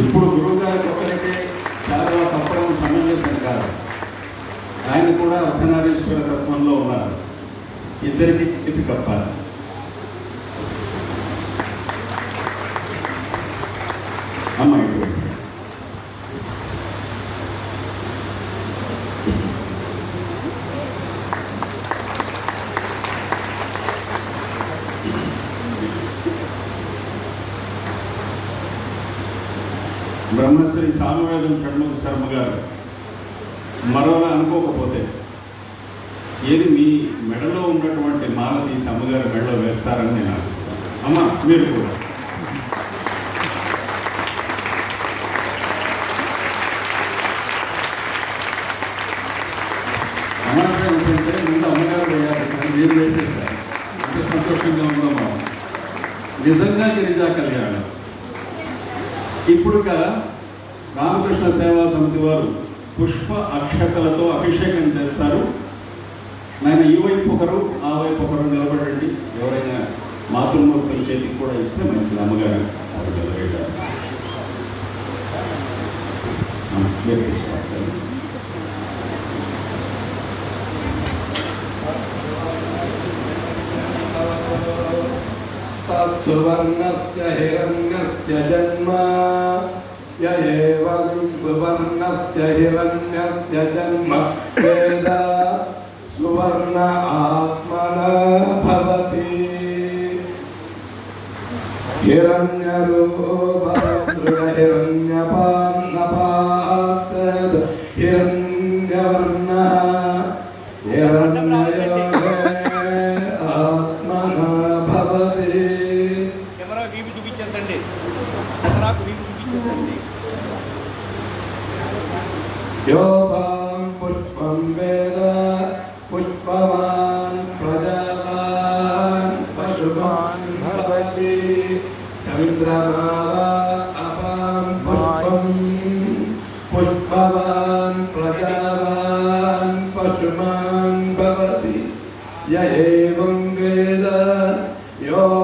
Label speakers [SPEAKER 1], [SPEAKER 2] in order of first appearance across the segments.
[SPEAKER 1] ఇప్పుడు గురువు గారికి ఒకరికే చాలా తప్పడం సమంజసం కాదు ఆయన కూడా అర్ధనారీశ్వర తత్వంలో ఉన్నారు. ఇద్దరికి ఇది కప్పాలి అమ్మ ఇటువంటి బ్రహ్మశ్రీ సామవేదం షణ్ముఖ శర్మ గారు. మరోలా అనుకోకపోతే ఏది మీ మెడలో ఉన్నటువంటి మాల తీసి అమ్మగారి మెడలో వేస్తారని నేను అనుకుంటున్నాను. అమ్మ మీరు కూడా. అమ్మాయి ఏంటంటే ముందు అమ్మగారు వేయాలి కానీ మీరు వేసేసారు. అంటే సంతోషంగా ఉందాం మనం. నిజంగా గిరిజా కళ్యాణం. ఇప్పుడు రామకృష్ణ సేవా సమితి వారు పుష్ప అక్షతలతో అభిషేకం చేస్తారు. ఆయన ఈ వైపు ఒకరు ఆ వైపు ఒకరు నిలబడండి. ఎవరైనా మాతృమూర్తుల చేతికి కూడా ఇస్తే మంచిది. అమ్మగారు ఆవిడ మీరు
[SPEAKER 2] तत्सुवर्णस्य हिरण्यस्य जन्म य एवं सुवर्णस्य हिरण्यस्य जन्म वेद सुवर्ण आत्मना भवति हिरण्यरूपहिरण्यपान्नपात् योपां पुष्पं वेद पुष्पवान् प्रजावान् पशुमान् भवति। चन्द्रमा वा पुष्पं पुष्पवान् प्रजावान् पशुमान् भवति। य एवं वेद योपमायतनं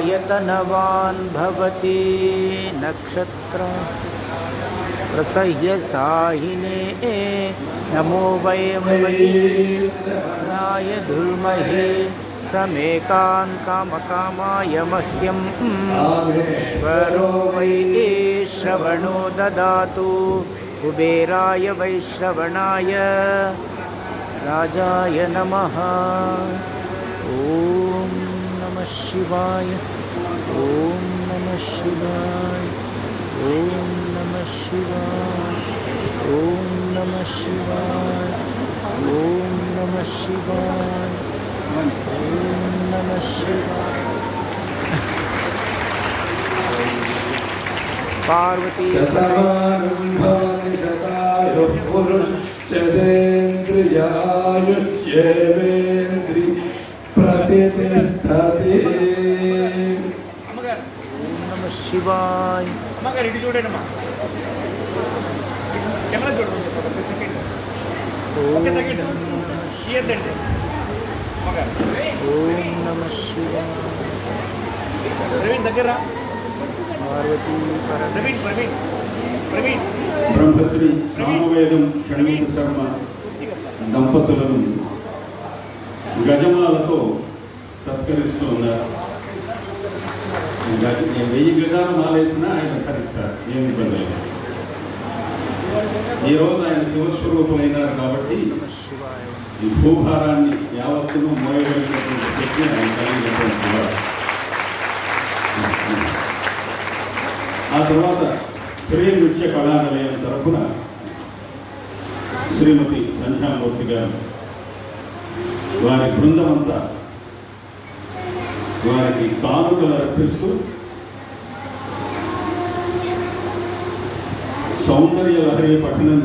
[SPEAKER 2] आयतनवान् भवति
[SPEAKER 3] नक्षत्र प्रसह्य साहिने नमो वयं वैनाय धुर्महे समेकान् कामकामाय मह्यम्। ईश्वरो वै श्रवणो ददातु। कुबेराय वैश्रवणाय राजाय नमः। ॐ नमः शिवाय। ॐ नमः शिवाय। ॐ नमः शिवाय। ॐ नमः शिवाय। ॐ नमः शिवाय। ॐ नमः शिवाय। पार्वती।
[SPEAKER 2] शतमानं भवति
[SPEAKER 4] తీయద్దండి. అమ్మగారు
[SPEAKER 3] ఓం నమ శివాయ. పార్వతీ
[SPEAKER 1] బ్రహ్మశ్రీ సామవేదం షణ్ముఖ శర్మ దంపతులను గజమాలతో సత్కరిస్తూ నేను వెయ్యి గజాలు మాలేసినా ఆయన కరిస్తారు ఏమి ఇబ్బంది ఈ ఈరోజు ఆయన శివస్వరూపులైనారు కాబట్టి ఈ భూభారాన్ని యావత్తును మోయగలిగినటువంటి శక్తి ఆయన కలిగినటువంటి వాడు. ఆ తర్వాత శ్రీ నృత్య కళానిలయం తరఫున శ్రీమతి సంధ్యామూర్తి గారు వారి బృందం అంతా వారికి కానుకలు అర్పిస్తూ సౌందర్య లహరి పట్టణం